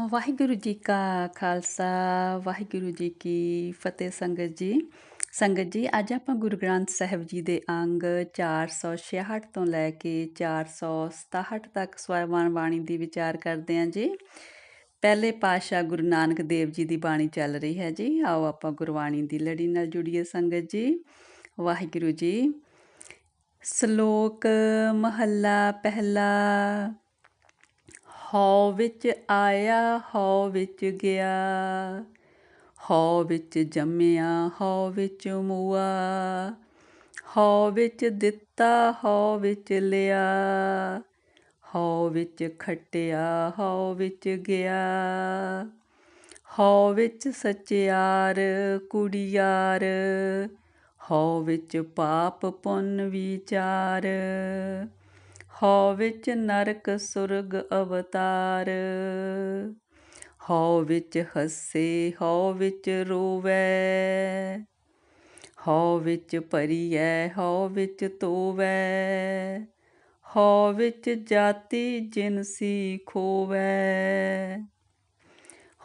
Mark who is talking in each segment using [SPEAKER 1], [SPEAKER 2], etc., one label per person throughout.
[SPEAKER 1] ਵਾਹਿਗੁਰੂ ਜੀ ਕਾ ਖਾਲਸਾ, ਵਾਹਿਗੁਰੂ ਜੀ ਕੀ ਫਤਿਹ ਸੰਗਤ ਜੀ। ਸੰਗਤ ਜੀ, ਅੱਜ ਆਪਾਂ ਗੁਰੂ ਗ੍ਰੰਥ ਸਾਹਿਬ ਜੀ ਦੇ ਅੰਗ 466 ਤੋਂ ਲੈ ਕੇ 467 ਤੱਕ ਸਵਰਮਾਨ ਬਾਣੀ ਦੀ ਵਿਚਾਰ ਕਰਦੇ ਹਾਂ ਜੀ। ਪਹਿਲੇ ਪਾਤਸ਼ਾਹ ਗੁਰੂ ਨਾਨਕ ਦੇਵ ਜੀ ਦੀ ਬਾਣੀ ਚੱਲ ਰਹੀ ਹੈ ਜੀ। ਆਓ ਆਪਾਂ ਗੁਰਬਾਣੀ ਦੀ ਲੜੀ ਨਾਲ ਜੁੜੀਏ ਸੰਗਤ ਜੀ। ਵਾਹਿਗੁਰੂ ਜੀ, ਸ਼ਲੋਕ ਮਹੱਲਾ ਪਹਿਲਾ ਹਉ ਵਿੱਚ ਆਇਆ ਹਉ ਵਿੱਚ ਗਿਆ ਹਉ ਵਿੱਚ ਜੰਮਿਆ ਹਉ ਵਿੱਚ ਮੂਆ ਹਉ ਵਿੱਚ ਦਿੱਤਾ ਹਉ ਵਿੱਚ ਲਿਆ ਹਉ ਵਿੱਚ ਖਟਿਆ ਹਉ ਵਿੱਚ ਗਿਆ ਹਉ ਵਿੱਚ ਸਚਿਆਰ ਕੁੜੀਆਰ ਹਉ ਵਿੱਚ ਪਾਪ ਪੁੰਨ ਵਿਚਾਰ ਹਉ ਵਿੱਚ ਨਰਕ ਸੁਰਗ ਅਵਤਾਰ। ਹਉ ਵਿੱਚ ਹੱਸੇ, ਹਉ ਵਿੱਚ ਰੋਵੈ। ਹਉ ਵਿੱਚ ਭਰੀਐ, ਹਉ ਵਿੱਚ ਤੋਵੈ ਹਉ ਵਿੱਚ ਜਾਤੀ ਜਿਨਸੀ ਖੋਵੈ।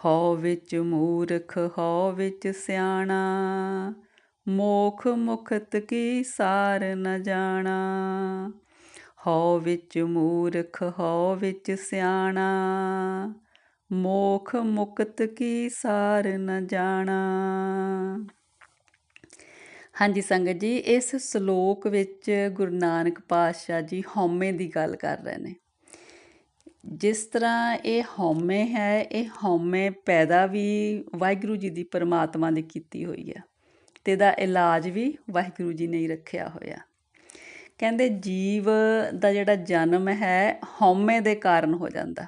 [SPEAKER 1] ਹਉ ਵਿੱਚ ਮੂਰਖ, ਹਉ ਵਿੱਚ ਸਿਆਣਾ। ਮੋਖ ਮੁਖਤ ਕੀ ਸਾਰ ਨ ਜਾਣਾ। ਹਉ ਵਿੱਚ ਮੂਰਖ, ਹਉ ਵਿੱਚ ਸਿਆਣਾ। ਮੋਖ ਮੁਕਤ ਕੀ ਸਾਰ ਨ ਜਾਣਾ। ਹਾਂਜੀ ਸੰਗਤ ਜੀ, ਇਸ ਸ਼ਲੋਕ ਵਿੱਚ ਗੁਰੂ ਨਾਨਕ ਪਾਤਸ਼ਾਹ ਜੀ ਹਉਮੈ ਦੀ ਗੱਲ ਕਰ ਰਹੇ ਨੇ। ਜਿਸ ਤਰ੍ਹਾਂ ਇਹ ਹਉਮੈ ਹੈ, ਇਹ ਹਉਮੈ ਪੈਦਾ ਵੀ ਵਾਹਿਗੁਰੂ ਜੀ ਦੀ ਪਰਮਾਤਮਾ ਨੇ ਕੀਤੀ ਹੋਈ ਹੈ ਤੇ ਦਾ ਇਲਾਜ ਵੀ ਵਾਹਿਗੁਰੂ ਜੀ ਨੇ ਹੀ ਰੱਖਿਆ ਹੋਇਆ। ਕਹਿੰਦੇ ਜੀਵ ਦਾ ਜਿਹੜਾ ਜਨਮ ਹੈ, ਹਉਮੈ ਦੇ ਕਾਰਨ ਹੋ ਜਾਂਦਾ।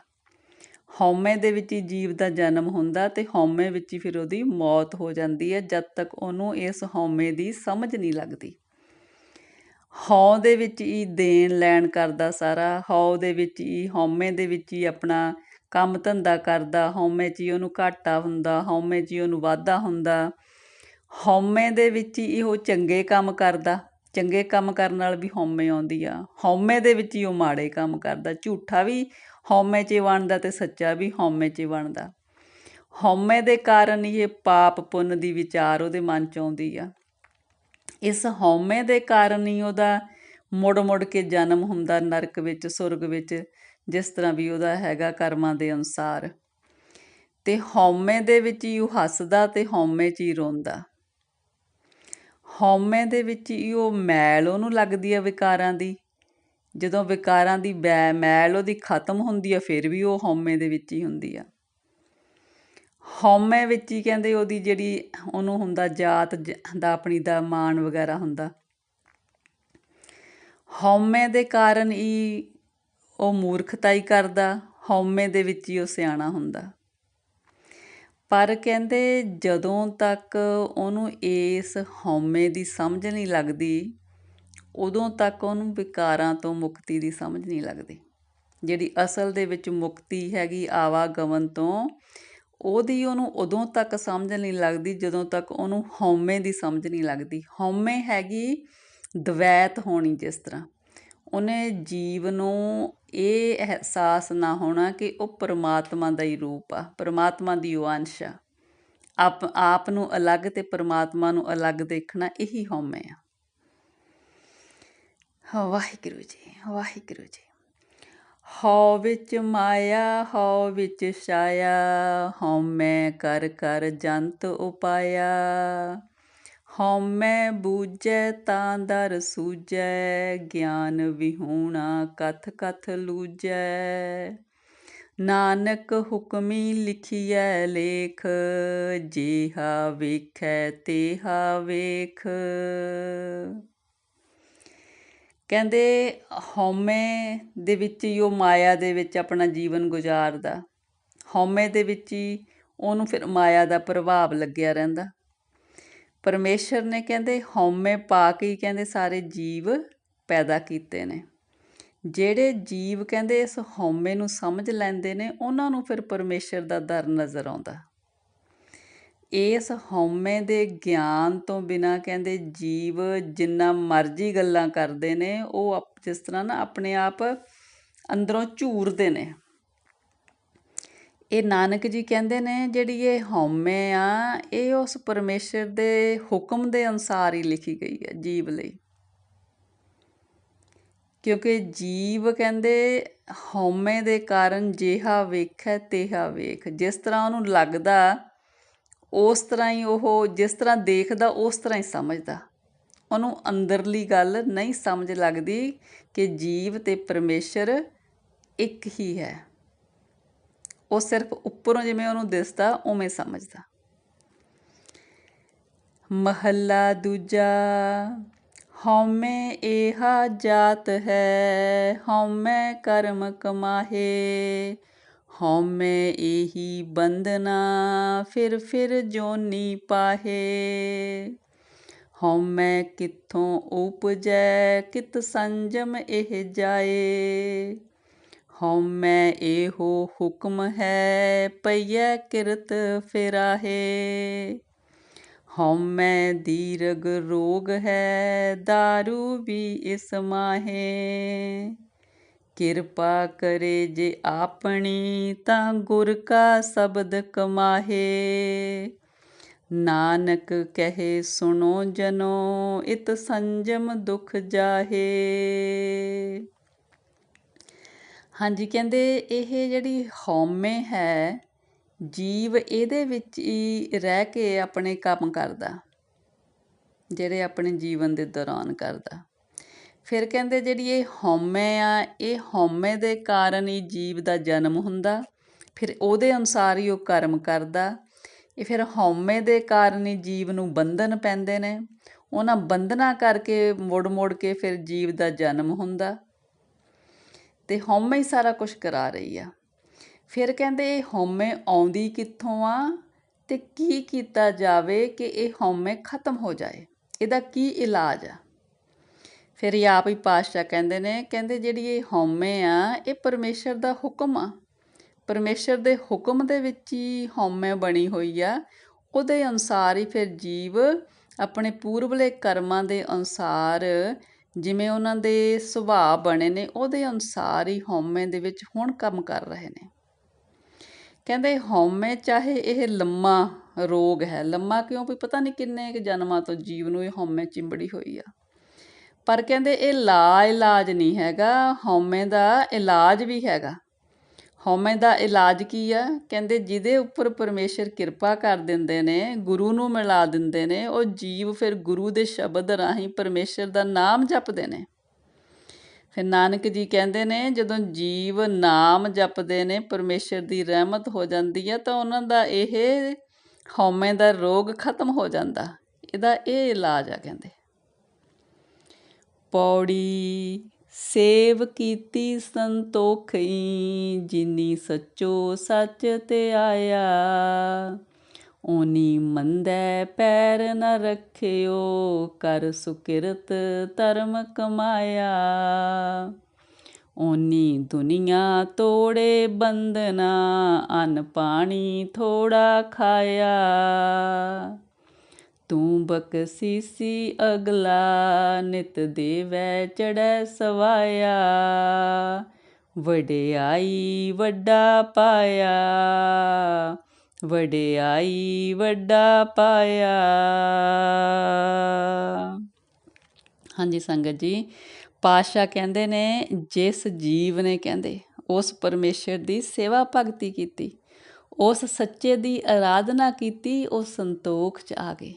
[SPEAKER 1] ਹਉਮੈ ਦੇ ਵਿੱਚ ਹੀ ਜੀਵ ਦਾ ਜਨਮ ਹੁੰਦਾ ਤੇ ਹਉਮੈ ਵਿੱਚ ਹੀ ਫਿਰ ਉਹਦੀ ਮੌਤ ਹੋ ਜਾਂਦੀ ਹੈ, ਜਦ ਤੱਕ ਉਹਨੂੰ ਇਸ ਹਉਮੈ ਦੀ ਸਮਝ ਨਹੀਂ ਲੱਗਦੀ। ਹਉ ਦੇ ਵਿੱਚ ਹੀ ਦੇਣ ਲੈਣ ਕਰਦਾ ਸਾਰਾ, ਹਉ ਦੇ ਵਿੱਚ ਹੀ, ਹਉਮੈ ਦੇ ਵਿੱਚ ਹੀ ਆਪਣਾ ਕੰਮ ਧੰਦਾ ਕਰਦਾ, ਹਉਮੈ 'ਚ ਹੀ ਉਹਨੂੰ ਘਾਟਾ ਹੁੰਦਾ, ਹਉਮੈ 'ਚ ਹੀ ਉਹਨੂੰ ਵਾਧਾ ਹੁੰਦਾ। ਹਉਮੈ ਦੇ ਵਿੱਚ ਹੀ ਉਹ ਚੰਗੇ ਕੰਮ ਕਰਦਾ ਚੰਗੇ ਕੰਮ ਕਰਨ ਨਾਲ ਵੀ ਹਉਮੈ ਆਉਂਦੀ ਆ। ਹਉਮੈ ਦੇ ਵਿੱਚ ਹੀ ਉਹ ਮਾੜੇ ਕੰਮ ਕਰਦਾ। ਝੂਠਾ ਵੀ ਹਉਮੈ 'ਚ ਬਣਦਾ ਤੇ ਸੱਚਾ ਵੀ ਹਉਮੈ 'ਚ ਬਣਦਾ। ਹਉਮੈ ਦੇ ਕਾਰਨ ਇਹ ਪਾਪ ਪੁੰਨ ਦੀ ਵਿਚਾਰ ਉਹਦੇ ਮਨ 'ਚ ਆਉਂਦੀ ਆ। ਇਸ ਹਉਮੈ ਦੇ ਕਾਰਨ ਹੀ ਉਹਦਾ ਮੁੜ ਮੁੜ ਕੇ ਜਨਮ ਹੁੰਦਾ ਨਰਕ ਵਿੱਚ, ਸੁਰਗ ਵਿੱਚ, ਜਿਸ ਤਰ੍ਹਾਂ ਵੀ ਉਹਦਾ ਹੈਗਾ ਕਰਮਾਂ ਦੇ ਅਨੁਸਾਰ। ਤੇ ਹਉਮੈ ਦੇ ਵਿੱਚ ਹੀ ਉਹ ਹੱਸਦਾ ਤੇ ਹਉਮੈ 'ਚ ਹੀ ਰੋਂਦਾ। ਹਉਮੈ ਦੇ ਵਿੱਚ ਹੀ ਉਹ ਮੈਲ ਉਹਨੂੰ ਲੱਗਦੀ ਹੈ ਵਿਕਾਰਾਂ ਦੀ। ਜਦੋਂ ਵਿਕਾਰਾਂ ਦੀ ਬੈ, ਮੈਲ ਉਹਦੀ ਖਤਮ ਹੁੰਦੀ ਆ, ਫਿਰ ਵੀ ਉਹ ਹਉਮੈ ਦੇ ਵਿੱਚ ਹੀ ਹੁੰਦੀ ਆ। ਹਉਮੈ ਵਿੱਚ ਹੀ ਕਹਿੰਦੇ ਉਹਦੀ ਜਿਹੜੀ ਉਹਨੂੰ ਹੁੰਦਾ ਜਾਤ ਦਾ ਆਪਣੀ ਦਾ ਮਾਣ ਵਗੈਰਾ ਹੁੰਦਾ। ਹਉਮੈ ਦੇ ਕਾਰਨ ਹੀ ਉਹ ਮੂਰਖਤਾਈ ਕਰਦਾ, ਹਉਮੈ ਦੇ ਵਿੱਚ ਹੀ ਉਹ ਸਿਆਣਾ ਹੁੰਦਾ। ਪਰ ਕਹਿੰਦੇ ਜਦੋਂ ਤੱਕ ਉਹਨੂੰ ਇਸ ਹਉਮੈ ਦੀ ਸਮਝ ਨਹੀਂ ਲੱਗਦੀ, ਉਦੋਂ ਤੱਕ ਉਹਨੂੰ ਵਿਕਾਰਾਂ ਤੋਂ ਮੁਕਤੀ ਦੀ ਸਮਝ ਨਹੀਂ ਲੱਗਦੀ। ਜਿਹੜੀ ਅਸਲ ਦੇ ਵਿੱਚ ਮੁਕਤੀ ਹੈਗੀ ਆਵਾਗਮਨ ਤੋਂ, ਉਹਦੀ ਉਹਨੂੰ ਉਦੋਂ ਤੱਕ ਸਮਝ ਨਹੀਂ ਲੱਗਦੀ ਜਦੋਂ ਤੱਕ ਉਹਨੂੰ ਹਉਮੈ ਦੀ ਸਮਝ ਨਹੀਂ ਲੱਗਦੀ। ਹਉਮੈ ਹੈਗੀ ਦਵੈਤ ਹੋਣੀ ਜਿਸ ਤਰ੍ਹਾਂ। ਉਹਨੇ ਜੀਵ ਨੂੰ ਇਹ ਅਹਿਸਾਸ ਨਾ ਹੋਣਾ ਕਿ ਉਹ ਪਰਮਾਤਮਾ ਦਾ ਹੀ ਰੂਪ ਆ, ਪਰਮਾਤਮਾ ਦੀ ਉਹ ਅੰਸ਼ ਆ। ਆਪ ਆਪ ਨੂੰ ਅਲੱਗ ਤੇ ਪਰਮਾਤਮਾ ਨੂੰ ਅਲੱਗ ਦੇਖਣਾ ਇਹੀ ਹਉਮੈ ਆ। ਵਾਹਿਗੁਰੂ ਜੀ ਵਾਹਿਗੁਰੂ ਜੀ। ਹਉ ਵਿੱਚ ਮਾਇਆ, ਹਉ ਵਿੱਚ ਛਾਇਆ, ਹਉਮੈ ਕਰ ਕਰ ਜੰਤ ਉਪਾਇਆ। ਹਉਮੈ ਬੂਝੈ ਤਾਂ ਦਰ ਸੂਝੈ, ਗਿਆਨ ਵਿਹੂਣਾ ਕਥ ਕਥ ਲੂਝੈ। ਨਾਨਕ ਹੁਕਮੀ ਲਿਖੀਐ ਲੇਖ, ਜੀਹਾ ਵੇਖੈ ਤੇਹਾ ਵੇਖ। ਕਹਿੰਦੇ ਹਉਮੈ ਦੇ ਵਿੱਚ ਹੀ ਉਹ ਮਾਇਆ ਦੇ ਵਿੱਚ ਆਪਣਾ ਜੀਵਨ ਗੁਜ਼ਾਰਦਾ। ਹਉਮੈ ਦੇ ਵਿੱਚ ਹੀ ਉਹਨੂੰ ਫਿਰ ਮਾਇਆ ਦਾ ਪ੍ਰਭਾਵ ਲੱਗਿਆ ਰਹਿੰਦਾ। ਪਰਮੇਸ਼ਰ ਨੇ ਕਹਿੰਦੇ, ਹਉਮੈ ਪਾ ਕੇ ਹੀ ਕਹਿੰਦੇ ਸਾਰੇ ਜੀਵ ਪੈਦਾ ਕੀਤੇ ਨੇ। ਜਿਹੜੇ ਜੀਵ ਕਹਿੰਦੇ ਇਸ ਹਉਮੈ ਨੂੰ ਸਮਝ ਲੈਂਦੇ ਨੇ, ਉਹਨਾਂ ਨੂੰ ਫਿਰ ਪਰਮੇਸ਼ਰ ਦਾ ਦਰ ਨਜ਼ਰ ਆਉਂਦਾ। ਇਸ ਹਉਮੈ ਦੇ ਗਿਆਨ ਤੋਂ ਬਿਨਾ ਕਹਿੰਦੇ ਜੀਵ ਜਿੰਨਾ ਮਰਜ਼ੀ ਗੱਲਾਂ ਕਰਦੇ ਨੇ, ਉਹ ਜਿਸ ਤਰ੍ਹਾਂ ਨਾ ਆਪਣੇ ਆਪ ਅੰਦਰੋਂ ਝੂਰਦੇ ਨੇ। ਇਹ ਨਾਨਕ ਜੀ ਕਹਿੰਦੇ ਨੇ, ਜਿਹੜੀ ਇਹ ਹਉਮੈ ਆ, ਇਹ ਉਸ ਪਰਮੇਸ਼ਰ ਦੇ ਹੁਕਮ ਦੇ ਅਨੁਸਾਰ ਹੀ ਲਿਖੀ ਗਈ ਹੈ ਜੀਵ ਲਈ। ਕਿਉਂਕਿ ਜੀਵ ਕਹਿੰਦੇ, ਹਉਮੈ ਦੇ ਕਾਰਨ ਜਿਹਾ ਵੇਖੈ, ਤੇਹਾ ਵੇਖ। ਜਿਸ ਤਰ੍ਹਾਂ ਉਹਨੂੰ ਲੱਗਦਾ, ਉਸ ਤਰ੍ਹਾਂ ਹੀ ਉਹ ਜਿਸ ਤਰ੍ਹਾਂ ਦੇਖਦਾ, ਉਸ ਤਰ੍ਹਾਂ ਹੀ ਸਮਝਦਾ। ਉਹਨੂੰ ਅੰਦਰਲੀ ਗੱਲ ਨਹੀਂ ਸਮਝ ਲੱਗਦੀ ਕਿ ਜੀਵ ਤੇ ਪਰਮੇਸ਼ਰ ਇੱਕ ਹੀ ਹੈ। ਉਹ ਸਿਰਫ ਉੱਪਰੋਂ ਜਿਵੇਂ ਉਹਨੂੰ ਦਿਸਦਾ, ਉਵੇਂ ਸਮਝਦਾ। ਮਹੱਲਾ ਦੂਜਾ, ਹਉਮੈ ਏਹਾ ਜਾਤ ਹੈ, ਹਉਮੈ ਕਰਮ ਕਮਾਹੇ, ਹਉਮੈ ਇਹੀ ਬੰਦਨਾ ਫਿਰ ਫਿਰ ਜੋਨੀ ਪਾਹੇ। ਹਉਮੈ ਕਿੱਥੋਂ ਉਪਜੈ, ਕਿਤ ਸੰਜਮ ਇਹ ਜਾਏ। ਹਉਮੈ ਇਹੋ ਹੁਕਮ ਹੈ, ਪਈਐ ਕਿਰਤ ਫਿਰਾਹੇ। ਹਉਮੈ ਦੀਰਗ ਰੋਗ ਹੈ दारू ਵੀ ਇਸ ਮਾਹੇ। ਕਿਰਪਾ ਕਰੇ ਜੇ ਆਪਣੀ, ਤਾਂ ਗੁਰ ਕਾ ਸ਼ਬਦ ਕਮਾਹੇ। ਨਾਨਕ ਕਹੇ, ਸੁਣੋ ਜਨੋ, ਇਤ ਸੰਜਮ ਦੁਖ ਜਾਹੇ। ਹਾਂਜੀ, ਕਹਿੰਦੇ ਇਹ ਜਿਹੜੀ ਹਉਮੈ ਹੈ, ਜੀਵ ਇਹਦੇ ਵਿੱਚ ਹੀ ਰਹਿ ਕੇ ਆਪਣੇ ਕੰਮ ਕਰਦਾ, ਜਿਹੜੇ ਆਪਣੇ ਜੀਵਨ ਦੇ ਦੌਰਾਨ ਕਰਦਾ। ਫਿਰ ਕਹਿੰਦੇ ਜਿਹੜੀ ਇਹ ਹਉਮੈ ਆ, ਇਹ ਹਉਮੈ ਦੇ ਕਾਰਨ ਹੀ ਜੀਵ ਦਾ ਜਨਮ ਹੁੰਦਾ, ਫਿਰ ਉਹਦੇ ਅਨੁਸਾਰ ਹੀ ਉਹ ਕਰਮ ਕਰਦਾ। ਇਹ ਫਿਰ ਹਉਮੈ ਦੇ ਕਾਰਨ ਹੀ ਜੀਵ ਨੂੰ ਬੰਧਨ ਪੈਂਦੇ ਨੇ, ਉਹਨਾਂ ਬੰਧਨਾਂ ਕਰਕੇ ਮੋੜ ਮੋੜ ਕੇ ਫਿਰ ਜੀਵ ਦਾ ਜਨਮ ਹੁੰਦਾ। ਤੇ ਹਉਮੈ ਹੀ ਸਾਰਾ ਕੁਝ ਕਰਾ ਰਹੀ ਆ। ਫਿਰ ਕਹਿੰਦੇ ਇਹ ਹਉਮੈ ਆਉਂਦੀ ਕਿੱਥੋਂ ਆ? ਤੇ ਕੀ ਕੀਤਾ ਜਾਵੇ ਕਿ ਇਹ ਹਉਮੈ ਖਤਮ ਹੋ ਜਾਏ? ਇਹਦਾ ਕੀ ਇਲਾਜ ਆ? ਫਿਰ ਇਹ ਆਪ ਹੀ ਪਾਤਸ਼ਾਹ ਕਹਿੰਦੇ ਨੇ, ਕਹਿੰਦੇ ਜਿਹੜੀ ਇਹ ਹਉਮੈ ਆ, ਇਹ ਪਰਮੇਸ਼ਰ ਦਾ ਹੁਕਮ ਆ। ਪਰਮੇਸ਼ਰ ਦੇ ਹੁਕਮ ਦੇ ਵਿੱਚ ਹੀ ਹਉਮੈ ਬਣੀ ਹੋਈ ਆ। ਉਹਦੇ ਅਨੁਸਾਰ ਹੀ ਫਿਰ ਜੀਵ ਆਪਣੇ ਪੂਰਬਲੇ ਕਰਮਾਂ ਦੇ ਅਨੁਸਾਰ ਜਿਵੇਂ ਉਹਨਾਂ ਦੇ ਸੁਭਾਅ ਬਣੇ ਨੇ, ਉਹਦੇ ਅਨੁਸਾਰ ਹੀ ਹਉਮੈ ਦੇ ਵਿੱਚ ਹੁਣ ਕੰਮ ਕਰ ਰਹੇ ਨੇ। ਕਹਿੰਦੇ ਹਉਮੈ ਚਾਹੇ ਇਹ ਲੰਮਾ ਰੋਗ ਹੈ, ਲੰਮਾ ਕਿਉਂ? ਵੀ ਪਤਾ ਨਹੀਂ ਕਿੰਨੇ ਕਿ ਜਨਮਾਂ ਤੋਂ ਜੀਵ ਨੂੰ ਇਹ ਹਉਮੈ ਚਿੰਬੜੀ ਹੋਈ ਆ। ਪਰ ਕਹਿੰਦੇ ਇਹ ਲਾ ਇਲਾਜ ਨਹੀਂ ਹੈਗਾ, ਹਉਮੈ ਦਾ ਇਲਾਜ ਵੀ ਹੈਗਾ। ਹਉਮੈ ਦਾ ਇਲਾਜ ਕੀ ਆ? ਕਹਿੰਦੇ ਜਿਹਦੇ ਉੱਪਰ ਪਰਮੇਸ਼ਰ ਕਿਰਪਾ ਕਰ ਦਿੰਦੇ ਨੇ, ਗੁਰੂ ਨੂੰ ਮਿਲਾ ਦਿੰਦੇ ਨੇ, ਉਹ ਜੀਵ ਫਿਰ ਗੁਰੂ ਦੇ ਸ਼ਬਦ ਰਾਹੀਂ ਪਰਮੇਸ਼ਰ ਦਾ ਨਾਮ ਜਪਦੇ ਨੇ। ਫਿਰ ਨਾਨਕ ਜੀ ਕਹਿੰਦੇ ਨੇ, ਜਦੋਂ ਜੀਵ ਨਾਮ ਜਪਦੇ ਨੇ, ਪਰਮੇਸ਼ਰ ਦੀ ਰਹਿਮਤ ਹੋ ਜਾਂਦੀ ਹੈ ਤਾਂ ਉਹਨਾਂ ਦਾ ਇਹ ਹਉਮੈ ਦਾ ਰੋਗ ਖਤਮ ਹੋ ਜਾਂਦਾ। ਇਹਦਾ ਇਹ ਇਲਾਜ ਆ ਕਹਿੰਦੇ। ਪੌੜੀ ਸੇਵ ਕੀਤੀ ਸੰਤੋਖਈ ਜਿਨੀ ਸੱਚੋ ਸੱਚ ਤੇ ਆਇਆ। ਓਨੀ ਮੰਦੈ ਪੈਰ ਨ ਰੱਖਿਓ, ਕਰ ਸੁਕਿਰਤ ਧਰਮ ਕਮਾਇਆ। ਓਨੀ ਦੁਨੀਆ ਤੋੜੇ ਬੰਦਨਾ ਅਨ ਪਾਣੀ ਥੋੜਾ ਖਾਇਆ। ਤੂੰ ਬਕਸੀਸੀ ਅਗਲਾ, ਨਿਤ ਦੇਵੈ ਚੜੈ ਸਵਾਇਆ। ਵਡਿਆਈ ਵੱਡਾ ਪਾਇਆ, ਵਡਿਆਈ ਵੱਡਾ ਪਾਇਆ। ਹਾਂਜੀ ਸੰਗਤ ਜੀ ਪਾਸ਼ਾ ਕਹਿੰਦੇ ਨੇ, ਜਿਸ ਜੀਵ ਨੇ ਕਹਿੰਦੇ, ਉਸ ਪਰਮੇਸ਼ਰ ਦੀ ਸੇਵਾ ਭਗਤੀ ਕੀਤੀ, ਉਸ ਸੱਚੇ ਦੀ ਆਰਾਧਨਾ ਕੀਤੀ, ਉਹ ਸੰਤੋਖ ਚ ਆ ਗਏ।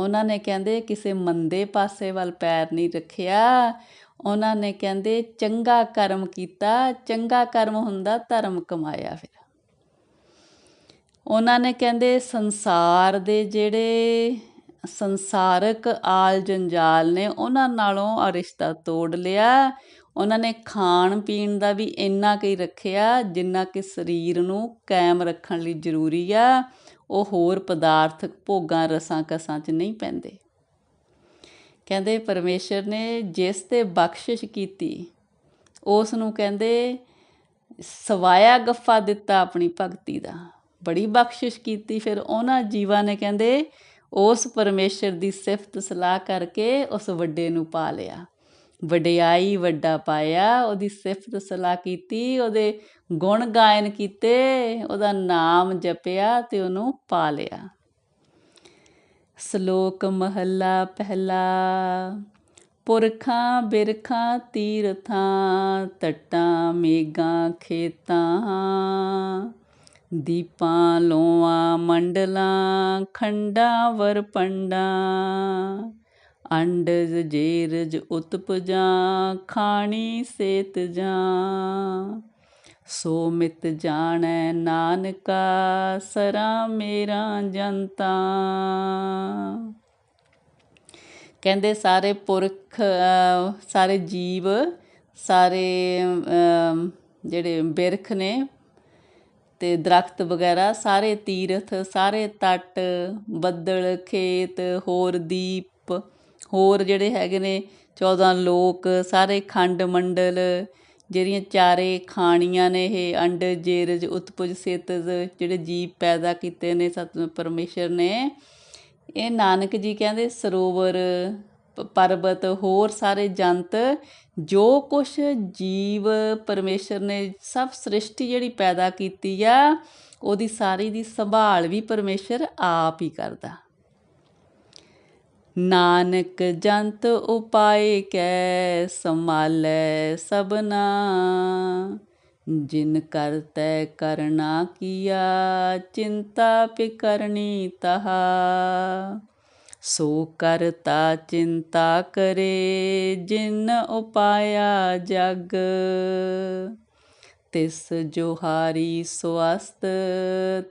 [SPEAKER 1] ਉਹਨਾਂ ਨੇ ਕਹਿੰਦੇ ਕਿਸੇ ਮੰਦੇ ਪਾਸੇ ਵੱਲ ਪੈਰ ਨਹੀਂ ਰੱਖਿਆ। ਉਹਨਾਂ ਨੇ ਕਹਿੰਦੇ ਚੰਗਾ ਕਰਮ ਕੀਤਾ, ਚੰਗਾ ਕਰਮ ਹੁੰਦਾ ਧਰਮ ਕਮਾਇਆ ਫਿਰ। ਉਹਨਾਂ ਨੇ ਕਹਿੰਦੇ ਸੰਸਾਰ ਦੇ ਜਿਹੜੇ ਸੰਸਾਰਕ ਆਲ ਜੰਜਾਲ ਨੇ ਉਹਨਾਂ ਨਾਲੋਂ ਆ ਰਿਸ਼ਤਾ ਤੋੜ ਲਿਆ। ਉਹਨਾਂ ਨੇ ਖਾਣ ਪੀਣ ਦਾ ਵੀ ਇੰਨਾ ਕੁ ਹੀ ਰੱਖਿਆ ਜਿੰਨਾ ਕਿ ਸਰੀਰ ਨੂੰ ਕਾਇਮ ਰੱਖਣ ਲਈ ਜ਼ਰੂਰੀ ਆ। ਉਹ ਹੋਰ ਪਦਾਰਥਕ ਭੋਗਾਂ ਰਸਾਂ ਕਸਾਂ 'ਚ ਨਹੀਂ ਪੈਂਦੇ। ਕਹਿੰਦੇ ਪਰਮੇਸ਼ਰ ਨੇ ਜਿਸ ਤੇ ਬਖਸ਼ਿਸ਼ ਕੀਤੀ ਉਸ ਨੂੰ ਕਹਿੰਦੇ ਸਵਾਇਆ ਗੱਫਾ ਦਿੱਤਾ ਆਪਣੀ ਭਗਤੀ ਦਾ। ਬੜੀ ਬਖਸ਼ਿਸ਼ ਕੀਤੀ, ਫਿਰ ਉਹਨਾਂ ਜੀਵਾਂ ਨੇ ਕਹਿੰਦੇ ਉਸ ਪਰਮੇਸ਼ਰ ਦੀ ਸਿਫਤ ਸਲਾਹ ਕਰਕੇ ਉਸ ਵੱਡੇ ਨੂੰ ਪਾ ਲਿਆ। ਵਡਿਆਈ ਵੱਡਾ ਪਾਇਆ, ਉਹਦੀ ਸਿਫਤ ਸਲਾਹ ਕੀਤੀ, ਉਹਦੇ ਗੁਣ ਗਾਇਨ ਕੀਤੇ, ਉਹਦਾ ਨਾਮ ਜਪਿਆ ਤੇ ਉਹਨੂੰ ਪਾ ਲਿਆ। ਸ਼ਲੋਕ ਮਹੱਲਾ ਪਹਿਲਾ, ਪੁਰਖਾਂ ਬਿਰਖਾਂ ਤੀਰਥਾਂ, ਤਟਾਂ ਮੇਗਾਂ ਖੇਤਾਂ, ਦੀਪਾਂ ਲੋਆਂ ਮੰਡਲਾਂ, ਖੰਡਾਂ ਵਰਪੰਡਾਂ ਅੰਡਜ ਜੇਰਜ ਉਤਪਜਾਂ, ਖਾਣੀ ਸੇਤ ਜਾਂ। ਸੋ ਮਿਤ ਜਾਣੈ ਨਾਨਕਾ ਸਰਾ ਮੇਰਾ ਜਨਤਾ। ਕਹਿੰਦੇ ਸਾਰੇ ਪੁਰਖ ਸਾਰੇ ਜੀਵ, ਸਾਰੇ ਜਿਹੜੇ ਬਿਰਖ ਨੇ ਤੇ ਦਰਖਤ ਵਗੈਰਾ, ਸਾਰੇ ਤੀਰਥ, ਸਾਰੇ ਤੱਟ, ਬੱਦਲ, ਖੇਤ, ਹੋਰ ਦੀਪ, ਹੋਰ ਜਿਹੜੇ ਹੈਗੇ ਨੇ 14 ਲੋਕ, ਸਾਰੇ ਖੰਡ ਮੰਡਲ ਜਿਹੜੀਆਂ ਚਾਰੇ ਖਾਣੀਆਂ ਨੇ ਇਹ ਅੰਡ, ਜੇਰਜ, ਉਤਪੁਜ, ਸੇਤਜ ਜਿਹੜੇ ਜੀਵ ਪੈਦਾ ਕੀਤੇ ਨੇ ਸਤ ਪਰਮੇਸ਼ਰ ਨੇ। ਇਹ ਨਾਨਕ ਜੀ ਕਹਿੰਦੇ ਸਰੋਵਰ ਪਰਬਤ, ਹੋਰ ਸਾਰੇ ਜੰਤ, ਜੋ ਕੁਛ ਜੀਵ ਪਰਮੇਸ਼ਰ ਨੇ ਸਭ ਸ੍ਰਿਸ਼ਟੀ ਜਿਹੜੀ ਪੈਦਾ ਕੀਤੀ ਆ, ਉਹਦੀ ਸਾਰੀ ਦੀ ਸੰਭਾਲ ਵੀ ਪਰਮੇਸ਼ਰ ਆਪ ਹੀ ਕਰਦਾ। ਨਾਨਕ ਜੰਤ ਉਪਾਏ ਕੈ ਸੰਭਾਲੈ ਸਭਨਾ, ਜਿਨ ਕਰਤੈ ਕਰਨਾ ਕੀਆ, ਚਿੰਤਾ ਪਿਕਰਣੀ ਤਹਾ। ਸੋ ਕਰਤਾ ਚਿੰਤਾ ਕਰੇ, ਜਿਨ ਉਪਾਇਆ ਜਗ। ਤਿਸ ਜੋਹਾਰੀ ਸਵਸਤ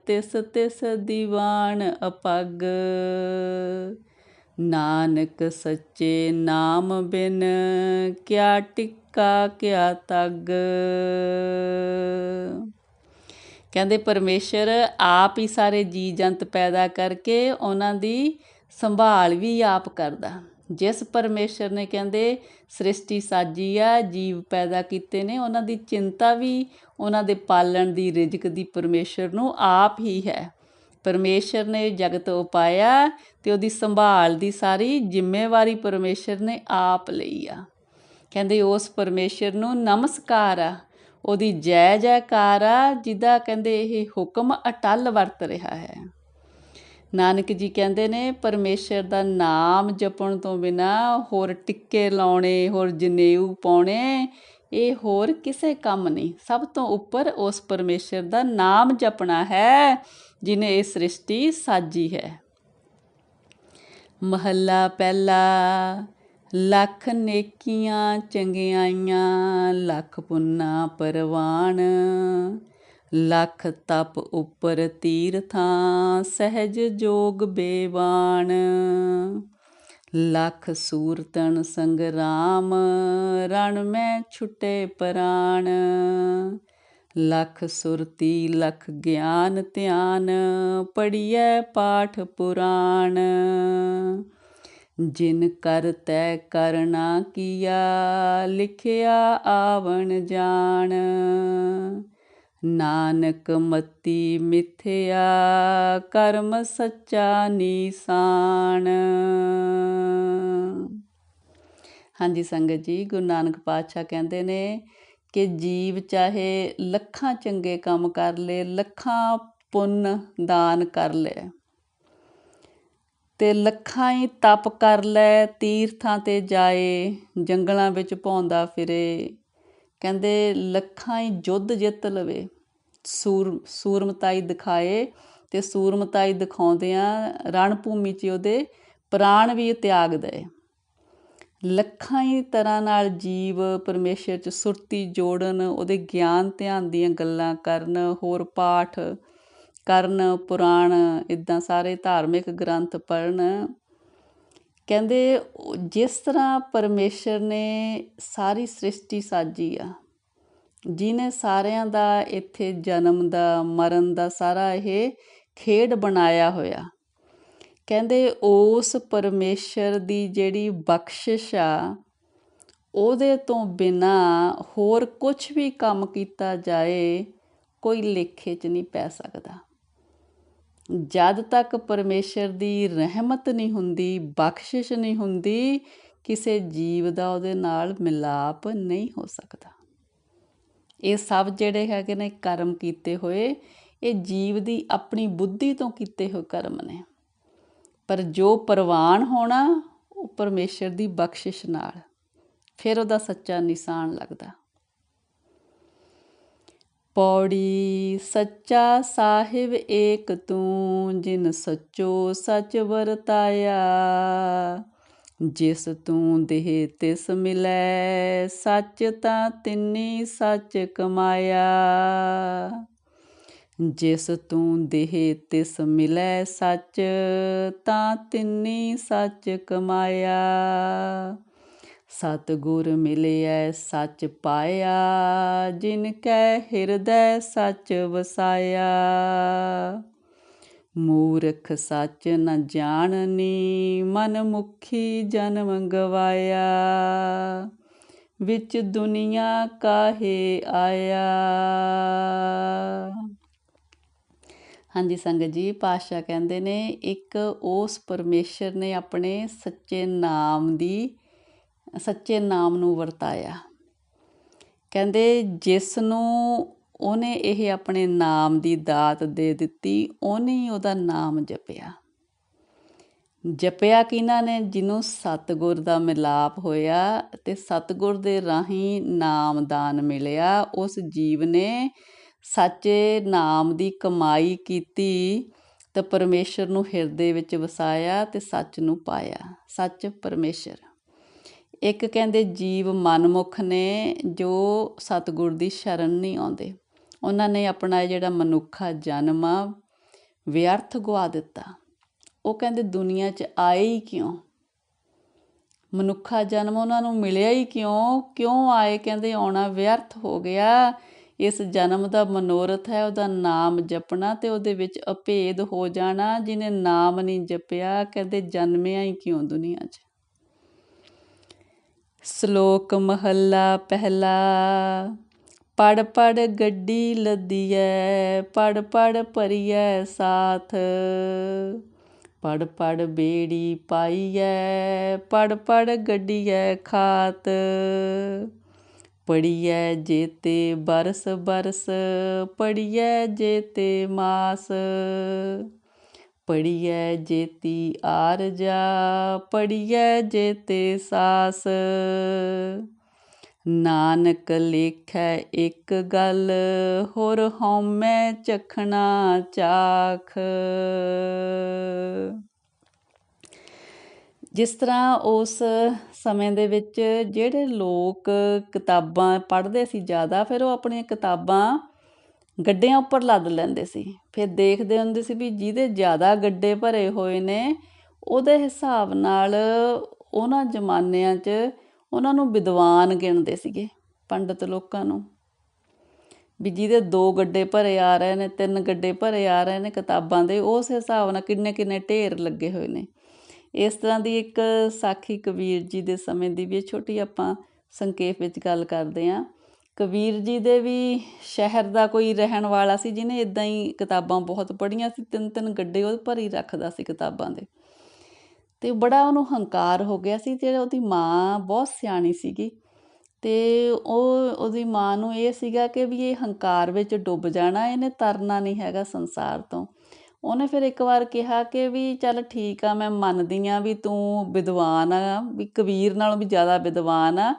[SPEAKER 1] ਤਿਸ ਤਿਸ ਦੀਵਾਨ ਅਪਗ। ਨਾਨਕ ਸੱਚੇ ਨਾਮ ਬਿਨ ਕਿਆ ਟਿੱਕਾ ਕਿਆ ਤਗ। ਕਹਿੰਦੇ ਪਰਮੇਸ਼ਰ ਆਪ ਹੀ ਸਾਰੇ ਜੀ ਜੰਤ ਪੈਦਾ ਕਰਕੇ ਉਹਨਾਂ ਦੀ ਸੰਭਾਲ ਵੀ ਆਪ ਕਰਦਾ। ਜਿਸ ਪਰਮੇਸ਼ਰ ਨੇ ਕਹਿੰਦੇ ਸ੍ਰਿਸ਼ਟੀ ਸਾਜੀ ਆ, ਜੀਵ ਪੈਦਾ ਕੀਤੇ ਨੇ, ਉਹਨਾਂ ਦੀ ਚਿੰਤਾ ਵੀ ਉਹਨਾਂ ਦੇ ਪਾਲਣ ਦੀ ਰਿਜ਼ਕ ਦੀ ਪਰਮੇਸ਼ਰ ਨੂੰ ਆਪ ਹੀ ਹੈ। ਪਰਮੇਸ਼ਰ ਨੇ ਜਗਤ ਉਪਾਇਆ ਤੇ ਉਹਦੀ ਸੰਭਾਲ ਦੀ ਸਾਰੀ ਜ਼ਿੰਮੇਵਾਰੀ ਪਰਮੇਸ਼ਰ ਨੇ ਆਪ ਲਈ ਆ। ਕਹਿੰਦੇ ਉਸ ਪਰਮੇਸ਼ਰ ਨੂੰ ਨਮਸਕਾਰ ਆ। ਉਹਦੀ ਜੈ ਜੈਕਾਰ ਆ ਜਿਹਦਾ ਕਹਿੰਦੇ ਇਹ ਹੁਕਮ ਅਟਲ ਵਰਤ ਰਿਹਾ ਹੈ। ਨਾਨਕ ਜੀ ਕਹਿੰਦੇ ਨੇ, ਪਰਮੇਸ਼ਰ ਦਾ ਨਾਮ ਜਪਣ ਤੋਂ ਬਿਨਾ ਹੋਰ ਟਿੱਕੇ ਲਾਉਣੇ, ਹੋਰ ਜਨੇਊ ਪਾਉਣੇ, ਇਹ ਹੋਰ ਕਿਸੇ ਕੰਮ ਨਹੀਂ। ਸਭ ਤੋਂ ਉੱਪਰ ਉਸ ਪਰਮੇਸ਼ਰ ਦਾ ਨਾਮ ਜਪਣਾ ਹੈ, ਜਿਨੇ ਇਹ ਸ੍ਰਿਸ਼ਟੀ ਸਾਜੀ ਹੈ। ਮਹੱਲਾ ਪਹਿਲਾ। ਲੱਖ ਨੇਕੀਆਂ ਚੰਗਿਆਈਆਂ ਲੱਖ ਪੁੰਨਾ ਪਰਵਾਨ ਲੱਖ ਤਪ ਉੱਪਰ ਤੀਰਥਾਂ, ਸਹਿਜ ਜੋਗ ਬੇਵਾਨ ਲੱਖ ਸੂਰਤਨ ਸੰਗਰਾਮ, ਰਣ ਮੈਂ ਛੁਟੇ ਪ੍ਰਾਣ। ਲੱਖ ਸੁਰਤੀ, ਲੱਖ ਗਿਆਨ ਧਿਆਨ ਪੜੀਐ ਪਾਠ ਪੁਰਾਣ। ਜਿਨ ਕਰ ਕਰਤੈ ਕਰਨਾ ਕੀਆ, ਲਿਖਿਆ ਆਵਣ ਜਾਣ। ਨਾਨਕ ਮਤੀ ਮਿਥਿਆ, ਕਰਮ ਸੱਚਾ ਨੀਸਾਨ। ਹਾਂਜੀ ਸੰਗਤ ਜੀ, ਗੁਰੂ ਨਾਨਕ ਪਾਤਸ਼ਾਹ ਕਹਿੰਦੇ ਨੇ ਕਿ ਜੀਵ ਚਾਹੇ ਲੱਖਾਂ ਚੰਗੇ ਕੰਮ ਕਰ ਲੇ, ਲੱਖਾਂ ਪੁੰਨ ਦਾਨ ਕਰ ਲੇ। ਤੇ ਲੱਖਾਂ ਹੀ ਤਪ ਕਰ ਲੈ, ਤੀਰਥਾਂ ਤੇ ਜਾਏ, ਜੰਗਲਾਂ ਵਿੱਚ ਭੌਂਦਾ ਫਿਰੇ। ਕਹਿੰਦੇ ਲੱਖਾਂ ਹੀ ਯੁੱਧ ਜਿੱਤ ਲਵੇ। ਸੂਰ, ਸੂਰਮਤਾਈ ਦਿਖਾਏ ਤੇ ਸੂਰਮਤਾਈ ਦਿਖਾਉਂਦਿਆਂ ਰਣ ਭੂਮੀ 'ਚ ਉਹਦੇ ਪ੍ਰਾਣ ਵੀ ਤਿਆਗ ਦੇ ਲੱਖਾਂ ਹੀ ਤਰ੍ਹਾਂ ਨਾਲ ਜੀਵ ਪਰਮੇਸ਼ਰ 'ਚ ਸੁਰਤੀ ਜੋੜਨ, ਉਹਦੇ ਗਿਆਨ ਧਿਆਨ ਦੀਆਂ ਗੱਲਾਂ ਕਰਨ, ਹੋਰ ਪਾਠ ਕਰਨ, ਪੁਰਾਣ ਇਦਾਂ ਸਾਰੇ ਧਾਰਮਿਕ ਗ੍ਰੰਥ ਪੜਨ ਕਹਿੰਦੇ ਜਿਸ ਤਰ੍ਹਾਂ ਪਰਮੇਸ਼ਰ ਨੇ ਸਾਰੀ ਸ੍ਰਿਸ਼ਟੀ ਸਾਜੀ ਆ ਜਿਨੇ ਸਾਰਿਆਂ ਦਾ ਇੱਥੇ ਜਨਮ ਦਾ, ਮਰਨ ਦਾ ਸਾਰਾ ਇਹ ਖੇਡ ਬਣਾਇਆ ਹੋਇਆ ਕਹਿੰਦੇ ਉਸ ਪਰਮੇਸ਼ਰ ਦੀ ਜਿਹੜੀ ਬਖਸ਼ਿਸ਼ ਆ, ਉਹਦੇ ਤੋਂ ਬਿਨਾ ਹੋਰ ਕੁਝ ਵੀ ਕੰਮ ਕੀਤਾ ਜਾਏ, ਕੋਈ ਲੇਖੇ 'ਚ ਨਹੀਂ ਪੈ ਸਕਦਾ। ਜਦ ਤੱਕ ਪਰਮੇਸ਼ਰ ਦੀ ਰਹਿਮਤ ਨਹੀਂ ਹੁੰਦੀ, ਬਖਸ਼ਿਸ਼ ਨਹੀਂ ਹੁੰਦੀ, ਕਿਸੇ ਜੀਵ ਦਾ ਉਹਦੇ ਨਾਲ ਮਿਲਾਪ ਨਹੀਂ ਹੋ ਸਕਦਾ। ਇਹ ਸਭ ਜਿਹੜੇ ਹੈਗੇ ਨੇ ਕਰਮ ਕੀਤੇ ਹੋਏ, ਇਹ ਜੀਵ ਦੀ ਆਪਣੀ ਬੁੱਧੀ ਤੋਂ ਕੀਤੇ ਹੋਏ ਕਰਮ ਨੇ। ਪਰ ਜੋ ਪ੍ਰਵਾਨ ਹੋਣਾ, ਉਹ ਪਰਮੇਸ਼ਰ ਦੀ ਬਖਸ਼ਿਸ਼ ਨਾਲ, ਫਿਰ ਉਹਦਾ ਸੱਚਾ ਨਿਸ਼ਾਨ ਲੱਗਦਾ। ਪੌੜੀ, ਸੱਚਾ ਸਾਹਿਬ ਏਕ ਤੂੰ, ਜਿਨ ਸੱਚੋ ਸੱਚ ਵਰਤਾਇਆ। ਜਿਸ ਤੂੰ ਦੇਹ ਤਿਸ ਮਿਲੈ, ਸੱਚ ਤਾਂ ਤਿੰਨੀ ਸੱਚ ਕਮਾਇਆ। ਜਿਸ ਤੂੰ ਦੇਹ ਤਿਸ ਮਿਲੈ ਸੱਚ, ਤਾਂ ਤਿੰਨੀ ਸੱਚ ਕਮਾਇਆ। ਸਤਗੁਰ ਮਿਲਿਐ ਸੱਚ ਪਾਇਆ, ਜਿਨ ਕੈ ਹਿਰਦੈ ਸੱਚ ਵਸਾਇਆ। ਮੂਰਖ ਸੱਚ ਨ ਜਾਣਨੀ, ਮਨ ਮੁਖੀ ਜਨਮ ਗਵਾਇਆ। ਵਿੱਚ ਦੁਨੀਆ ਕਾਹੇ ਆਇਆ? ਹਾਂਜੀ ਸੰਗਤ ਜੀ, ਪਾਤਸ਼ਾਹ ਕਹਿੰਦੇ ਨੇ, ਇੱਕ ਉਸ ਪਰਮੇਸ਼ਰ ਨੇ ਆਪਣੇ ਸੱਚੇ ਨਾਮ ਦੀ, ਸੱਚੇ ਨਾਮ ਨੂੰ ਵਰਤਾਇਆ। ਕਹਿੰਦੇ ਜਿਸ ਨੂੰ ਉਹਨੇ ਇਹ ਆਪਣੇ ਨਾਮ ਦੀ ਦਾਤ ਦੇ ਦਿੱਤੀ, ਉਹਨੇ ਹੀ ਉਹਦਾ ਨਾਮ ਜਪਿਆ। ਜਪਿਆ ਕਿਨਾਂ ਨੇ? ਜਿਹਨੂੰ ਸਤਗੁਰ ਦਾ ਮਿਲਾਪ ਹੋਇਆ ਤੇ ਸਤਗੁਰ ਦੇ ਰਾਹੀਂ ਨਾਮਦਾਨ ਮਿਲਿਆ। ਉਸ ਜੀਵ ਨੇ ਸੱਚੇ ਨਾਮ ਦੀ ਕਮਾਈ ਕੀਤੀ ਤੇ ਪਰਮੇਸ਼ਰ ਨੂੰ ਹਿਰਦੇ ਵਿੱਚ ਵਸਾਇਆ ਤੇ ਸੱਚ ਨੂੰ ਪਾਇਆ। ਸੱਚ ਪਰਮੇਸ਼ਰ। ਇੱਕ ਕਹਿੰਦੇ ਜੀਵ ਮਨਮੁਖ ਨੇ ਜੋ ਸਤਗੁਰ ਦੀ ਸ਼ਰਨ ਨਹੀਂ ਆਉਂਦੇ। ਉਹਨਾਂ ਨੇ ਆਪਣਾ ਜਿਹੜਾ ਮਨੁੱਖਾ ਜਨਮ ਆ, ਵਿਅਰਥ ਗਵਾ ਦਿੱਤਾ। ਉਹ ਕਹਿੰਦੇ ਦੁਨੀਆ 'ਚ ਆਏ ਹੀ ਕਿਉਂ? ਮਨੁੱਖਾ ਜਨਮ ਉਹਨਾਂ ਨੂੰ ਮਿਲਿਆ ਹੀ ਕਿਉਂ? ਕਿਉਂ ਆਏ? ਕਹਿੰਦੇ ਆਉਣਾ ਵਿਅਰਥ ਹੋ ਗਿਆ। ਇਸ ਜਨਮ ਦਾ ਮਨੋਰਥ ਹੈ, ਉਹਦਾ ਨਾਮ ਜਪਣਾ ਤੇ ਉਹਦੇ ਵਿੱਚ ਅਭੇਦ ਹੋ ਜਾਣਾ, ਜਿਹਨੇ ਨਾਮ ਨਹੀਂ ਜਪਿਆ, ਕਹਿੰਦੇ ਜਨਮਿਆ ਹੀ ਕਿਉਂ ਦੁਨੀਆ 'ਚ? ਸ਼ਲੋਕ ਮਹੱਲਾ ਪਹਿਲਾ ਪੜ ਪੜ ਗੱਡੀ ਲੱਦੀਐ ਪੜ ਪੜ ਭਰੀਐ ਸਾਥ ਪੜ ਪੜ ਬੇੜੀ ਪਾਈਐ ਪੜ ਪੜ ਗੱਡੀਐ ਖਾਤ। ਪੜੀਐ ਜੇਤੇ ਬਰਸ ਬਰਸ ਪੜੀਐ ਜੇਤੇ ਮਾਸ। ਪੜੀਐ ਜੇਤੀ ਆਰਜਾ ਪੜੀਐ ਜੇਤੇ ਸਾਸ। ਨਾਨਕ ਲੇਖੈ ਇੱਕ ਗੱਲ, ਹੋਰ ਹਉਮੈ ਚਖਣਾ ਚਾਖ। ਜਿਸ ਤਰ੍ਹਾਂ ਉਸ ਸਮੇਂ ਦੇ ਵਿੱਚ ਜਿਹੜੇ ਲੋਕ ਕਿਤਾਬਾਂ ਪੜ੍ਹਦੇ ਸੀ ਜ਼ਿਆਦਾ, ਫਿਰ ਉਹ ਆਪਣੀਆਂ ਕਿਤਾਬਾਂ ਗੱਡਿਆਂ ਉੱਪਰ ਲੱਦ ਲੈਂਦੇ ਸੀ। ਫਿਰ ਦੇਖਦੇ ਹੁੰਦੇ ਸੀ ਵੀ ਜਿਹਦੇ ਜ਼ਿਆਦਾ ਗੱਡੇ ਭਰੇ ਹੋਏ ਨੇ, ਉਹਦੇ ਹਿਸਾਬ ਨਾਲ ਉਹਨਾਂ ਜ਼ਮਾਨਿਆਂ 'ਚ ਉਹਨਾਂ ਨੂੰ ਵਿਦਵਾਨ ਗਿਣਦੇ ਸੀਗੇ ਪੰਡਤ ਲੋਕਾਂ ਨੂੰ। ਵੀ ਜਿਹਦੇ ਦੋ ਗੱਡੇ ਭਰੇ ਆ ਰਹੇ ਨੇ, ਤਿੰਨ ਗੱਡੇ ਭਰੇ ਆ ਰਹੇ ਨੇ ਕਿਤਾਬਾਂ ਦੇ, ਉਸ ਹਿਸਾਬ ਨਾਲ ਕਿੰਨੇ ਕਿੰਨੇ ਢੇਰ ਲੱਗੇ ਹੋਏ ਨੇ। ਇਸ ਤਰ੍ਹਾਂ ਦੀ ਇੱਕ ਸਾਖੀ ਕਬੀਰ ਜੀ ਦੇ ਸਮੇਂ ਦੀ ਵੀ ਛੋਟੀ ਆਪਾਂ ਸੰਖੇਪ ਵਿੱਚ ਗੱਲ ਕਰਦੇ ਹਾਂ। ਕਬੀਰ ਜੀ ਦੇ ਵੀ ਸ਼ਹਿਰ ਦਾ ਕੋਈ ਰਹਿਣ ਵਾਲਾ ਸੀ, ਜਿਹਨੇ ਇਦਾਂ ਹੀ ਕਿਤਾਬਾਂ ਬਹੁਤ ਪੜ੍ਹੀਆਂ ਸੀ, ਤਿੰਨ ਤਿੰਨ ਗੱਡੇ ਉਹ ਭਰੀ ਰੱਖਦਾ ਸੀ ਕਿਤਾਬਾਂ ਦੇ। ਤੇ ਬੜਾ ਉਹਨੂੰ ਹੰਕਾਰ ਹੋ ਗਿਆ ਸੀ, ਜਿਹੜਾ ਉਹਦੀ ਮਾਂ ਬਹੁਤ ਸਿਆਣੀ ਸੀਗੀ। ਤੇ ਉਹ, ਉਹਦੀ ਮਾਂ ਨੂੰ ਇਹ ਸੀਗਾ ਕਿ ਵੀ ਇਹ ਹੰਕਾਰ ਵਿੱਚ ਡੁੱਬ ਜਾਣਾ, ਇਹਨੇ ਤਰਨਾ ਨਹੀਂ ਹੈਗਾ ਸੰਸਾਰ ਤੋਂ। ਉਹਨੇ ਫਿਰ ਇੱਕ ਵਾਰ ਕਿਹਾ ਕਿ ਵੀ ਚੱਲ ਠੀਕ ਆ, ਮੈਂ ਮੰਨਦੀ ਆ ਵੀ ਤੂੰ ਵਿਦਵਾਨ ਆ, ਵੀ ਕਬੀਰ ਨਾਲੋਂ ਵੀ ਜ਼ਿਆਦਾ ਵਿਦਵਾਨ ਆ,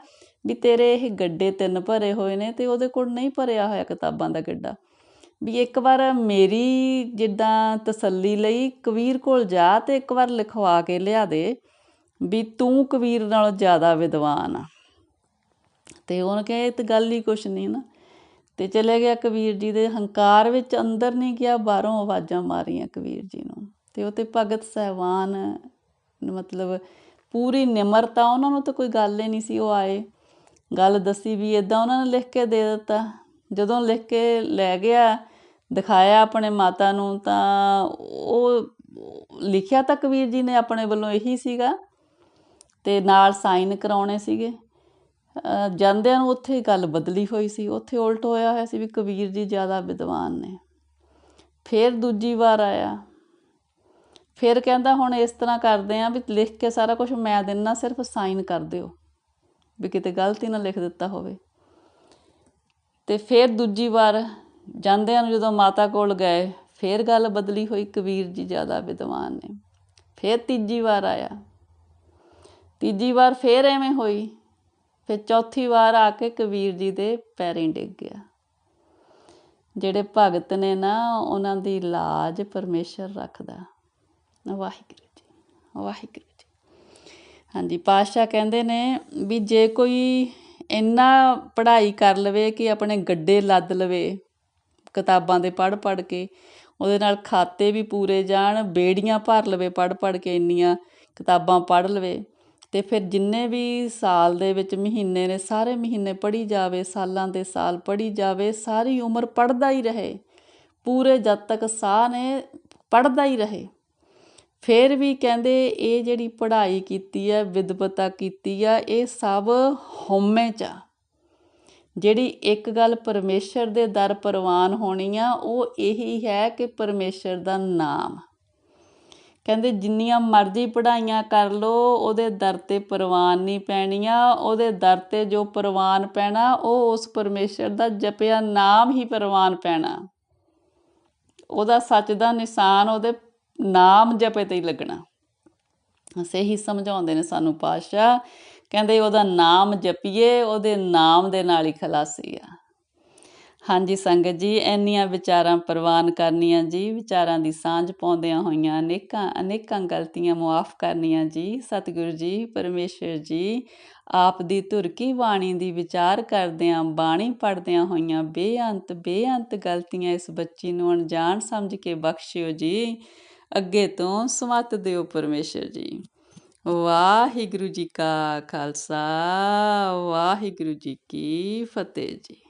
[SPEAKER 1] ਵੀ ਤੇਰੇ ਇਹ ਗੱਡੇ ਤਿੰਨ ਭਰੇ ਹੋਏ ਨੇ ਤੇ ਉਹਦੇ ਕੋਲ ਨਹੀਂ ਭਰਿਆ ਹੋਇਆ ਕਿਤਾਬਾਂ ਦਾ ਗੱਡਾ। ਵੀ ਇੱਕ ਵਾਰ ਮੇਰੀ ਜਿੱਦਾਂ ਤਸੱਲੀ ਲਈ ਕਬੀਰ ਕੋਲ ਜਾ ਤੇ ਇੱਕ ਵਾਰ ਲਿਖਵਾ ਕੇ ਲਿਆ ਦੇ ਵੀ ਤੂੰ ਕਬੀਰ ਨਾਲੋਂ ਜ਼ਿਆਦਾ ਵਿਦਵਾਨ ਆ। ਤੇ ਉਹਨੇ ਕਿਹਾ, ਇਹ ਤਾਂ ਗੱਲ ਹੀ ਕੁਛ ਨਹੀਂ ਨਾ। ਅਤੇ ਚਲੇ ਗਿਆ ਕਬੀਰ ਜੀ ਦੇ ਹੰਕਾਰ ਵਿੱਚ ਅੰਦਰ ਨਹੀਂ ਗਿਆ, ਬਾਹਰੋਂ ਆਵਾਜ਼ਾਂ ਮਾਰੀਆਂ ਕਬੀਰ ਜੀ ਨੂੰ। ਅਤੇ ਉਹ ਤੇ ਭਗਤ ਸਹਿਬਾਨ, ਮਤਲਬ ਪੂਰੀ ਨਿਮਰਤਾ, ਉਹਨਾਂ ਨੂੰ ਤਾਂ ਕੋਈ ਗੱਲ ਹੀ ਨਹੀਂ ਸੀ, ਉਹ ਆਏ। ਗੱਲ ਦੱਸੀ ਵੀ ਇਦਾਂ ਉਹਨਾਂ ਨੇ ਲਿਖ ਕੇ ਦੇ ਦਿੱਤਾ। ਜਦੋਂ ਲਿਖ ਕੇ ਲੈ ਗਿਆ, ਦਿਖਾਇਆ ਆਪਣੇ ਮਾਤਾ ਨੂੰ, ਤਾਂ ਉਹ ਲਿਖਿਆ ਤਾਂ ਕਬੀਰ ਜੀ ਨੇ ਆਪਣੇ ਵੱਲੋਂ ਇਹੀ ਸੀਗਾ। ਤੇ ਨਾਲ ਸਾਈਨ ਕਰਾਉਣੇ ਸੀਗੇ। ਜਾਂਦਿਆਂ ਨੂੰ ਉੱਥੇ ਗੱਲ ਬਦਲੀ ਹੋਈ ਸੀ, ਉੱਥੇ ਉਲਟ ਹੋਇਆ ਹੋਇਆ ਸੀ ਵੀ ਕਬੀਰ ਜੀ ਜ਼ਿਆਦਾ ਵਿਦਵਾਨ ਨੇ। ਫਿਰ ਦੂਜੀ ਵਾਰ ਆਇਆ। ਫਿਰ ਕਹਿੰਦਾ, ਹੁਣ ਇਸ ਤਰ੍ਹਾਂ ਕਰਦੇ ਆਂ ਵੀ ਲਿਖ ਕੇ ਸਾਰਾ ਕੁਝ ਮੈਂ ਦਿੰਨਾ, ਸਿਰਫ ਸਾਈਨ ਕਰ ਦਿਓ, ਵੀ ਕਿਤੇ ਗਲਤੀ ਨਾ ਲਿਖ ਦਿੱਤਾ ਹੋਵੇ। ਤੇ ਫਿਰ ਦੂਜੀ ਵਾਰ ਜਾਂਦਿਆਂ ਨੂੰ ਜਦੋਂ ਮਾਤਾ ਕੋਲ ਗਏ, ਫਿਰ ਗੱਲ ਬਦਲੀ ਹੋਈ, ਕਬੀਰ ਜੀ ਜ਼ਿਆਦਾ ਵਿਦਵਾਨ ਨੇ। ਫਿਰ ਤੀਜੀ ਵਾਰ ਆਇਆ। ਤੀਜੀ ਵਾਰ ਫਿਰ ਐਵੇਂ ਹੋਈ ਫਿਰ ਚੌਥੀ ਵਾਰ ਆ ਕੇ ਕਬੀਰ ਜੀ ਦੇ ਪੈਰੀਂ ਡਿੱਗ ਗਿਆ। ਜਿਹੜੇ ਭਗਤ ਨੇ ਨਾ ਉਹਨਾਂ ਦੀ ਲਾਜ ਪਰਮੇਸ਼ਰ ਰੱਖਦਾ। ਵਾਹਿਗੁਰੂ ਜੀ ਵਾਹਿਗੁਰੂ ਜੀ। ਹਾਂਜੀ, ਪਾਤਸ਼ਾਹ ਕਹਿੰਦੇ ਨੇ ਵੀ ਜੇ ਕੋਈ ਇੰਨਾ ਪੜ੍ਹਾਈ ਕਰ ਲਵੇ ਕਿ ਆਪਣੇ ਗੱਡੇ ਲੱਦ ਲਵੇ, ਕਿਤਾਬਾਂ ਦੇ ਪੜ੍ਹ ਪੜ੍ਹ ਕੇ, ਉਹਦੇ ਨਾਲ ਖਾਤੇ ਵੀ ਪੂਰੇ ਜਾਣ, ਬੇੜੀਆਂ ਭਰ ਲਵੇ ਪੜ੍ਹ ਪੜ੍ਹ ਕੇ ਇੰਨੀਆਂ ਕਿਤਾਬਾਂ ਪੜ੍ਹ ਲਵੇ ਅਤੇ ਫਿਰ ਜਿੰਨੇ ਵੀ ਸਾਲ ਦੇ ਵਿੱਚ ਮਹੀਨੇ ਨੇ, ਸਾਰੇ ਮਹੀਨੇ ਪੜ੍ਹੀ ਜਾਵੇ, ਸਾਲਾਂ ਦੇ ਸਾਲ ਪੜ੍ਹੀ ਜਾਵੇ, ਸਾਰੀ ਉਮਰ ਪੜ੍ਹਦਾ ਹੀ ਰਹੇ। ਪੂਰੇ ਜਦ ਤੱਕ ਸਾਹ ਨੇ, ਪੜ੍ਹਦਾ ਹੀ ਰਹੇ। ਫਿਰ ਵੀ ਕਹਿੰਦੇ ਇਹ ਜਿਹੜੀ ਪੜ੍ਹਾਈ ਕੀਤੀ ਹੈ, ਵਿਦਵਤਾ ਕੀਤੀ ਆ, ਇਹ ਸਭ ਹਉਮੈ ਚ ਆ। ਜਿਹੜੀ ਇੱਕ ਗੱਲ ਪਰਮੇਸ਼ਰ ਦੇ ਦਰ ਪ੍ਰਵਾਨ ਹੋਣੀ ਆ, ਉਹ ਇਹੀ ਹੈ ਕਿ ਪਰਮੇਸ਼ਰ ਦਾ ਨਾਮ। ਕਹਿੰਦੇ ਜਿੰਨੀਆਂ ਮਰਜ਼ੀ ਪੜ੍ਹਾਈਆਂ ਕਰ ਲੋ ਉਹਦੇ ਦਰ ਤੇ ਪ੍ਰਵਾਨ ਨਹੀਂ ਪੈਣੀਆਂ, ਉਹਦੇ ਦਰ ਤੇ ਜੋ ਪ੍ਰਵਾਨ ਪੈਣਾ, ਉਹ ਉਸ ਪਰਮੇਸ਼ਰ ਦਾ ਜਪਿਆ ਨਾਮ ਹੀ ਪ੍ਰਵਾਨ ਪੈਣਾ। ਉਹਦਾ ਸੱਚ ਦਾ ਨਿਸ਼ਾਨ ਉਹਦੇ ਨਾਮ ਜਪੇ ਤੇ ਹੀ ਲੱਗਣਾ। ਅਸੇ ਹੀ ਸਮਝਾਉਂਦੇ ਨੇ ਸਾਨੂੰ ਪਾਤਸ਼ਾਹ, ਕਹਿੰਦੇ ਉਹਦਾ ਨਾਮ ਜਪੀਏ, ਉਹਦੇ ਨਾਮ ਦੇ ਨਾਲ ਹੀ ਖਲਾਸੀ ਆ। ਹਾਂਜੀ ਸੰਗਤ ਜੀ, ਇੰਨੀਆਂ ਵਿਚਾਰਾਂ ਪ੍ਰਵਾਨ ਕਰਨੀਆਂ ਜੀ, ਵਿਚਾਰਾਂ ਦੀ ਸਾਂਝ ਪਾਉਂਦਿਆਂ ਹੋਈਆਂ ਅਨੇਕਾਂ ਅਨੇਕਾਂ ਗਲਤੀਆਂ ਮੁਆਫ ਕਰਨੀਆਂ ਜੀ, ਸਤਿਗੁਰੂ ਜੀ ਪਰਮੇਸ਼ਰ ਜੀ। ਆਪ ਦੀ ਧੁਰ ਕੀ ਬਾਣੀ ਦੀ ਵਿਚਾਰ ਕਰਦਿਆਂ, ਬਾਣੀ ਪੜਦਿਆਂ ਹੋਈਆਂ ਬੇਅੰਤ ਬੇਅੰਤ ਗਲਤੀਆਂ ਇਸ ਬੱਚੀ ਨੂੰ ਅਣਜਾਣ ਸਮਝ ਕੇ ਬਖਸ਼ਿਓ ਜੀ। ਅੱਗੇ ਤੋਂ ਸਮਤ ਦਿਓ ਪਰਮੇਸ਼ਰ ਜੀ। ਵਾਹਿਗੁਰੂ ਜੀ ਕਾ ਖਾਲਸਾ, ਵਾਹਿਗੁਰੂ ਜੀ ਕੀ ਫਤਿਹ ਜੀ।